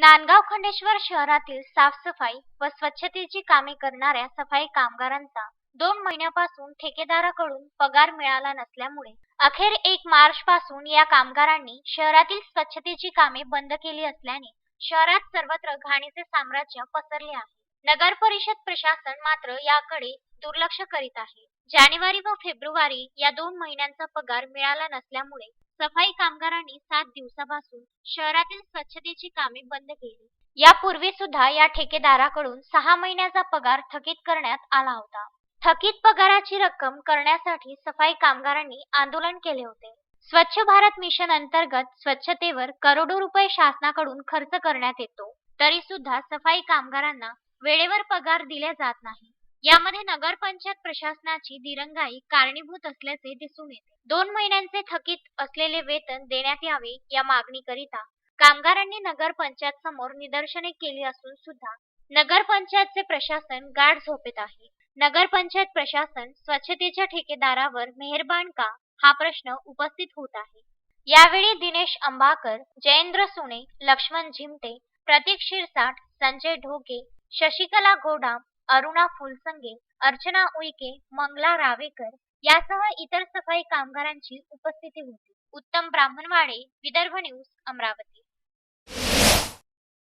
नांदगाव खंडेश्वर शहरातील साफसफाई व स्वच्छतेची कामे करणाऱ्या सफाई कामगारांचा दोन महिन्यापासून ठेकेदाराकडून पगार मिळाला नसल्यामुळे अखेर एक मार्च पासून या कामगारांनी शहरातील स्वच्छतेची कामे बंद केली असल्याने शहरात सर्वत्र घाणीचे साम्राज्य पसरले आहे. नगर परिषद प्रशासन मात्र याकडे दुर्लक्ष करीत आहे. जानेवारी व फेब्रुवारी या दोन महिन्यांचा पगार मिळाला नसल्यामुळे सफाई कामगारांनी सात दिवसापासून शहरातील स्वच्छतेची कामे बंद केली. यापूर्वी सुद्धा या ठेकेदाराकडून सहा महिन्याचा पगार थकीत करण्यात आला होता. थकीत पगाराची रक्कम करण्यासाठी सफाई कामगारांनी आंदोलन केले होते. स्वच्छ भारत मिशन अंतर्गत स्वच्छतेवर करोडो रुपये शासनाकडून खर्च करण्यात येतो. तरी सुद्धा सफाई कामगारांना वेळेवर पगार दिले जात नाही. यामध्ये नगरपंचायत प्रशासनाची दिरंगाई कारणीभूत असल्याचे दिसून येते. दोन महिन्यांचे थकीत असलेले वेतन देण्यात यावे या मागणीकरिता कामगारांनी नगरपंचायत समोर निदर्शने केली असून सुद्धा नगरपंचायतचे प्रशासन गाढ झोपेत आहे. नगरपंचायत प्रशासन स्वच्छतेच्या ठेकेदारावर मेहरबान का? हा प्रश्न उपस्थित होत आहे. यावेळी दिनेश अंबाकर जयेंद्र सुणे लक्ष्मण झिमटे प्रतीक शिरसाट संजय ढोके शशिकला गोडाम अरुणा फुलसंगे अर्चना उईके मंगला रावेकर यासह इतर सफाई कामगारांची उपस्थिती होती. उत्तम ब्राह्मणवाडे विदर्भ न्यूज अमरावती.